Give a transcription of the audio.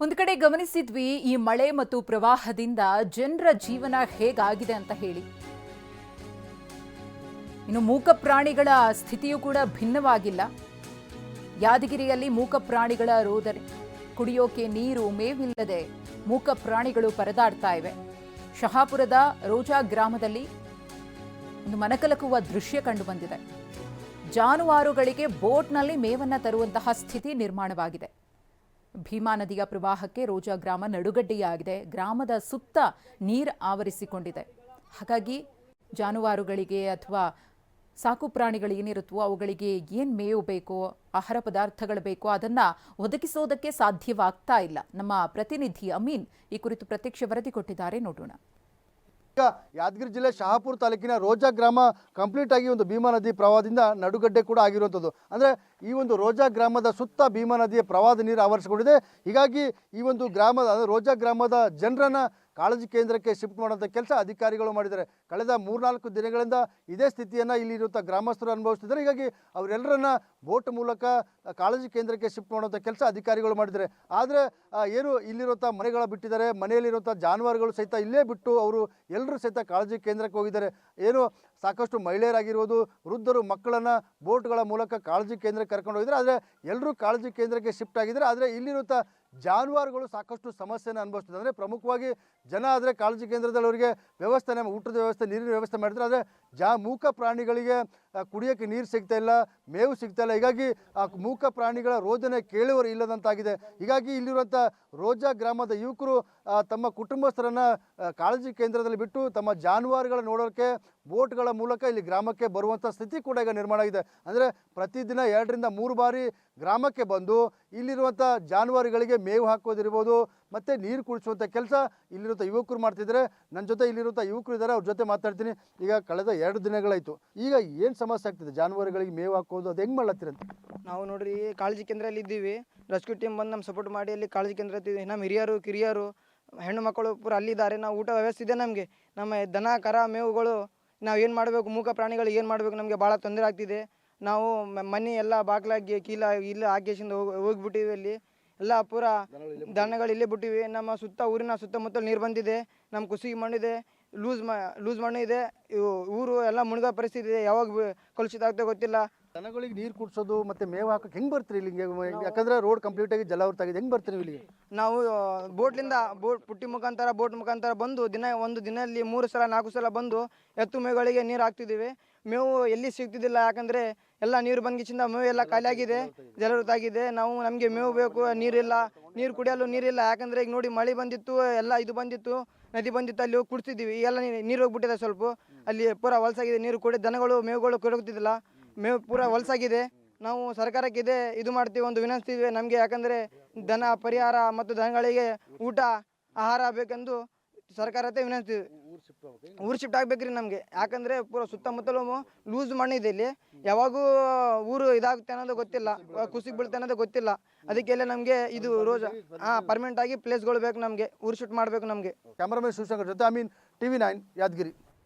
ಒಂದು ಕಡೆ ಗಮನಿಸಿದ್ವಿ ಈ ಮಳೆ ಮತ್ತು ಪ್ರವಾಹದಿಂದ ಜನರ ಜೀವನ ಹೇಗಾಗಿದೆ ಅಂತ ಹೇಳಿ. ಇನ್ನು ಮೂಕ ಪ್ರಾಣಿಗಳ ಸ್ಥಿತಿಯೂ ಕೂಡ ಭಿನ್ನವಾಗಿಲ್ಲ. ಯಾದಗಿರಿಯಲ್ಲಿ ಮೂಕ ಪ್ರಾಣಿಗಳ ರೋದನೆ ಕುಡಿಯೋಕೆ ನೀರು ಮೇವಿಲ್ಲದೆ ಮೂಕ ಪ್ರಾಣಿಗಳು ಪರದಾಡ್ತಾ ಇವೆ. ಶಹಾಪುರದ ರೋಜಾ ಗ್ರಾಮದಲ್ಲಿ ಒಂದು ಮನಕಲಕುವ ದೃಶ್ಯ ಕಂಡುಬಂದಿದೆ ಜಾನುವಾರುಗಳಿಗೆ ಬೋಟ್ನಲ್ಲಿ ಮೇವನ್ನ ತರುವಂತಹ ಸ್ಥಿತಿ ನಿರ್ಮಾಣವಾಗಿದೆ. ಭೀಮಾ ನದಿಯ ಪ್ರವಾಹಕ್ಕೆ ರೋಜಾ ಗ್ರಾಮ ನಡುಗಡ್ಡೆಯಾಗಿದೆ. ಗ್ರಾಮದ ಸುತ್ತ ನೀರು ಆವರಿಸಿಕೊಂಡಿದೆ. ಹಾಗಾಗಿ ಜಾನುವಾರುಗಳಿಗೆ ಅಥವಾ ಸಾಕು ಪ್ರಾಣಿಗಳು ಏನಿರುತ್ತೋ ಅವುಗಳಿಗೆ ಏನು ಮೇವು ಬೇಕೋ, ಆಹಾರ ಪದಾರ್ಥಗಳು ಬೇಕೋ ಅದನ್ನು ಒದಗಿಸೋದಕ್ಕೆ ಸಾಧ್ಯವಾಗ್ತಾ ಇಲ್ಲ. ನಮ್ಮ ಪ್ರತಿನಿಧಿ ಅಮೀನ್ ಈ ಕುರಿತು ಪ್ರತ್ಯಕ್ಷ ವರದಿ ಕೊಟ್ಟಿದ್ದಾರೆ. ನೋಡೋಣ. ಯಾದಗಿರಿ ಜಿಲ್ಲೆ ಶಹಾಪುರ ತಾಲೂಕಿನ ರೋಜಾ ಗ್ರಾಮ ಕಂಪ್ಲೀಟ್ ಆಗಿ ಒಂದು ಭೀಮಾ ನದಿ ಪ್ರವಾಹದಿಂದ ನಡುಗಡ್ಡೆ ಕೂಡ ಆಗಿರುವಂಥದ್ದು. ಅಂದರೆ ಈ ಒಂದು ರೋಜಾ ಗ್ರಾಮದ ಸುತ್ತ ಭೀಮಾ ನದಿಯ ಪ್ರವಾಹದ ನೀರು ಆವರಿಸಿಕೊಂಡಿದೆ. ಹೀಗಾಗಿ ಈ ಒಂದು ಗ್ರಾಮದ ರೋಜಾ ಗ್ರಾಮದ ಜನರನ್ನ ಕಾಳಜಿ ಕೇಂದ್ರಕ್ಕೆ ಶಿಫ್ಟ್ ಮಾಡುವಂಥ ಕೆಲಸ ಅಧಿಕಾರಿಗಳು ಮಾಡಿದ್ದಾರೆ. ಕಳೆದ ಮೂರ್ನಾಲ್ಕು ದಿನಗಳಿಂದ ಇದೇ ಸ್ಥಿತಿಯನ್ನು ಇಲ್ಲಿರುವಂಥ ಗ್ರಾಮಸ್ಥರು ಅನುಭವಿಸ್ತಿದ್ದಾರೆ. ಹೀಗಾಗಿ ಅವರೆಲ್ಲರನ್ನ ಬೋಟ್ ಮೂಲಕ ಕಾಳಜಿ ಕೇಂದ್ರಕ್ಕೆ ಶಿಫ್ಟ್ ಮಾಡುವಂಥ ಕೆಲಸ ಅಧಿಕಾರಿಗಳು ಮಾಡಿದ್ದಾರೆ. ಆದರೆ ಏನು ಇಲ್ಲಿರುವಂಥ ಮನೆಗಳ ಬಿಟ್ಟಿದ್ದಾರೆ. ಮನೆಯಲ್ಲಿರುವಂಥ ಜಾನುವಾರುಗಳು ಸಹಿತ ಇಲ್ಲೇ ಬಿಟ್ಟು ಅವರು ಎಲ್ಲರೂ ಸಹಿತ ಕಾಳಜಿ ಕೇಂದ್ರಕ್ಕೆ ಹೋಗಿದ್ದಾರೆ. ಏನು ಸಾಕಷ್ಟು ಮಹಿಳೆಯರಾಗಿರ್ಬೋದು, ವೃದ್ಧರು, ಮಕ್ಕಳನ್ನು ಬೋಟ್ಗಳ ಮೂಲಕ ಕಾಳಜಿ ಕೇಂದ್ರಕ್ಕೆ ಕರ್ಕೊಂಡು ಹೋಗಿದ್ದಾರೆ. ಆದರೆ ಎಲ್ಲರೂ ಕಾಳಜಿ ಕೇಂದ್ರಕ್ಕೆ ಶಿಫ್ಟ್ ಆಗಿದ್ದಾರೆ. ಆದರೆ ಇಲ್ಲಿರುವಂಥ ಜಾನುವಾರುಗಳು ಸಾಕಷ್ಟು ಸಮಸ್ಯೆನ ಅನುಭವಿಸ್ತದೆ. ಅಂದರೆ ಪ್ರಮುಖವಾಗಿ ಜನ ಆದರೆ ಕಾಳಜಿ ಕೇಂದ್ರದಲ್ಲಿ ಅವರಿಗೆ ವ್ಯವಸ್ಥೆ, ನಮ್ಮ ಊಟದ ವ್ಯವಸ್ಥೆ, ನೀರಿನ ವ್ಯವಸ್ಥೆ ಮಾಡಿದ್ರೆ ಆದರೆ ಜಾ ಮೂಕ ಪ್ರಾಣಿಗಳಿಗೆ ಕುಡಿಯೋಕ್ಕೆ ನೀರು ಸಿಗ್ತಾ ಇಲ್ಲ, ಮೇವು ಸಿಗ್ತಾ ಇಲ್ಲ. ಹೀಗಾಗಿ ಆ ಮೂಕ ಪ್ರಾಣಿಗಳ ರೋಜನೆ ಕೇಳುವರು ಇಲ್ಲದಂತಾಗಿದೆ. ಹೀಗಾಗಿ ಇಲ್ಲಿರುವಂಥ ರೋಜಾ ಗ್ರಾಮದ ಯುವಕರು ತಮ್ಮ ಕುಟುಂಬಸ್ಥರನ್ನ ಕಾಳಜಿ ಕೇಂದ್ರದಲ್ಲಿ ಬಿಟ್ಟು ತಮ್ಮ ಜಾನುವಾರುಗಳ ನೋಡೋಕ್ಕೆ ಬೋಟ್ಗಳ ಮೂಲಕ ಇಲ್ಲಿ ಗ್ರಾಮಕ್ಕೆ ಬರುವಂಥ ಸ್ಥಿತಿ ಕೂಡ ಈಗ ನಿರ್ಮಾಣ ಆಗಿದೆ. ಅಂದರೆ ಪ್ರತಿದಿನ ಎರಡರಿಂದ ಮೂರು ಬಾರಿ ಗ್ರಾಮಕ್ಕೆ ಬಂದು ಇಲ್ಲಿರುವಂಥ ಜಾನುವಾರುಗಳಿಗೆ ಮೇವು ಹಾಕೋದಿರ್ಬೋದು, ಮತ್ತು ನೀರು ಕುಡಿಸುವಂಥ ಕೆಲಸ ಇಲ್ಲಿರುವಂಥ ಯುವಕರು ಮಾಡ್ತಿದ್ದಾರೆ. ನನ್ನ ಜೊತೆ ಇಲ್ಲಿರುವಂಥ ಯುವಕರು ಇದ್ದಾರೆ, ಅವ್ರ ಜೊತೆ ಮಾತಾಡ್ತೀನಿ. ಈಗ ಕಳೆದ ಎರಡು ದಿನಗಳಾಯಿತು. ಈಗ ಏನು ಸಮಸ್ಯೆ ಆಗ್ತಿದೆ? ಜಾನುವಾರುಗಳಿಗೆ ಮೇವು ಹಾಕೋದು, ಅದು ಹೆಂಗೆ ಮಾಡ್ಲತ್ತೀರಂತ ನಾವು ನೋಡ್ರಿ, ಕಾಳಜಿ ಕೇಂದ್ರದಲ್ಲಿ ಇದ್ದೀವಿ ರೆಸ್ಕ್ಯೂ ಟೀಮ್ ಬಂದು ನಮ್ಮ ಸಪೋರ್ಟ್ ಮಾಡಿ ಅಲ್ಲಿ ಕಾಳಜಿ ಕೇಂದ್ರ ಇದ್ದೀವಿ ನಮ್ಮ ಹಿರಿಯರು, ಕಿರಿಯರು ಹೆಣ್ಣು ಮಕ್ಕಳು ಪೂರ ಅಲ್ಲಿದ್ದಾರೆ, ನಾವು ಊಟ ವ್ಯವಸ್ಥೆ ಇದೆ ನಮಗೆ. ನಮ್ಮ ದನ, ಕರ, ಮೇವುಗಳು, ನಾವು ಏನು ಮಾಡಬೇಕು, ಮೂಕ ಪ್ರಾಣಿಗಳು ಏನು ಮಾಡಬೇಕು ನಮಗೆ ಭಾಳ ತೊಂದರೆ ಆಗ್ತಿದೆ. ನಾವು ಮನೆ ಎಲ್ಲ ಬಾಗ್ಲಾಗಿ ಕೀಲ ಇಲ್ಲ ಹಾಕಿಸಿಂದ ಹೋಗಿ, ಹೋಗ್ಬಿಟ್ಟಿವಿ ಅಲ್ಲಿ. ಎಲ್ಲ ಪೂರ ದನಗಳು ಇಲ್ಲೇ ಬಿಟ್ಟಿವಿ. ನಮ್ಮ ಸುತ್ತ ಊರಿನ ಸುತ್ತಮುತ್ತಲು ನೀರು ಬಂದಿದೆ ನಮ್ಮ ಕುಸಿಗೆ ಮಣ್ಣಿದೆ, ಲೂಸ್ ಮ, ಲೂಸ್ ಮಣ್ಣು ಇದೆ. ಇವು, ಊರು ಎಲ್ಲ ಮುಳುಗೋ ಪರಿಸ್ಥಿತಿ ಇದೆ. ಯಾವಾಗ ಕಲುಷಿತ ಆಗ್ತದೆ ಗೊತ್ತಿಲ್ಲ. ದನಗಳಿಗೆ ನೀರು ಕುಡಿಸೋದು ಮತ್ತೆ ಮೇವು ಹಾಕಕ್ಕೆ ಹೆಂಗೆ ಬರ್ತೀರಿ ಇಲ್ಲಿ ಯಾಕಂದ್ರೆ ರೋಡ್ ಕಂಪ್ಲೀಟಾಗಿ ಜಲಾವೃತ ಆಗಿದೆ. ಹೆಂಗೆ ಬರ್ತೀರಿ ಇಲ್ಲಿ ಇಲ್ಲಿಗೆ? ನಾವು ಬೋಟ್ಲಿಂದ ಬೋಟ್ ಪುಟ್ಟಿ ಮುಖಾಂತರ ಬೋಟ್ ಮುಖಾಂತರ ಬಂದು ದಿನ ಒಂದು ದಿನದಲ್ಲಿ ಮೂರು ಸಲ ನಾಲ್ಕು ಸಲ ಬಂದು ಎತ್ತು ಮೇವುಗಳಿಗೆ ನೀರು ಹಾಕ್ತಿದ್ದೀವಿ. ಮೇವು ಎಲ್ಲಿ ಸಿಗ್ತಿದ್ದಿಲ್ಲ ಯಾಕಂದರೆ ಎಲ್ಲ ನೀರು ಬಂದಿಚ್ಚಿಂದ ಮೇವು ಎಲ್ಲ ಖಾಲಿಯಾಗಿದೆ ಜಲಾವೃತ ಆಗಿದೆ. ನಾವು ನಮಗೆ ಮೇವು ಬೇಕು ನೀರಿಲ್ಲ ನೀರು ಕುಡಿಯಲು ನೀರಿಲ್ಲ. ಯಾಕಂದರೆ ಈಗ ನೋಡಿ ಮಳೆ ಬಂದಿತ್ತು ಎಲ್ಲ ಇದು ಬಂದಿತ್ತು ನದಿ ಬಂದಿತ್ತು ಅಲ್ಲಿ ಹೋಗಿ ಕುಡ್ತಿದ್ದೀವಿ. ಈಗೆಲ್ಲ ನೀ- ನೀರು ಹೋಗ್ಬಿಟ್ಟಿದೆ ಸ್ವಲ್ಪ. ಅಲ್ಲಿ ಪೂರ ಹೊಲಸಾಗಿದೆ ನೀರು ಕುಡಿ ದನಗಳು ಮೇವುಗಳು ಕುಡಿಯೋಗ್ತಿದ್ದಿಲ್ಲ ಮೇವು ಪೂರ ಹೊಲಸಾಗಿದೆ. ನಾವು ಸರ್ಕಾರಕ್ಕೆ ಇದೆ ಇದು ಮಾಡ್ತೀವಿ, ಒಂದು ವಿನಂತಿವೆ ನಮಗೆ ಯಾಕಂದರೆ ದನ ಪರಿಹಾರ ಮತ್ತು ದನಗಳಿಗೆ ಊಟ, ಆಹಾರ ಬೇಕೆಂದು ಸರ್ಕಾರತ್ತೆ ವಿನಂತಿಸ್ತೀವಿ. ಊರು ಶಿಫ್ಟ್ ಆಗ್ಬೇಕ್ರಿ ನಮಗೆ. ಯಾಕಂದರೆ ಪೂರ ಸುತ್ತಮುತ್ತಲು ಲೂಸ್ ಮಣ್ಣಿದೆ ಇಲ್ಲಿ. ಯಾವಾಗೂ ಊರು ಇದಾಗುತ್ತೆ ಅನ್ನೋದು ಗೊತ್ತಿಲ್ಲ. ಕುಸಿಗೆ ಬೀಳುತ್ತೆ ಅನ್ನೋದು ಗೊತ್ತಿಲ್ಲ. ಅದಕ್ಕೆಲ್ಲ ನಮಗೆ ಇದು ರೋಜ ಹಾಂ ಪರ್ಮನೆಂಟ್ ಆಗಿ ಪ್ಲೇಸ್ಗಳು ಬೇಕು ನಮಗೆ. ಊರು ಶಿಫ್ಟ್ ಮಾಡಬೇಕು ನಮಗೆ. ಕ್ಯಾಮ್ರಾಮನ್ ಶಿವಶಂಕರ್ ಜೊತೆ I mean T V nine Yadgiri.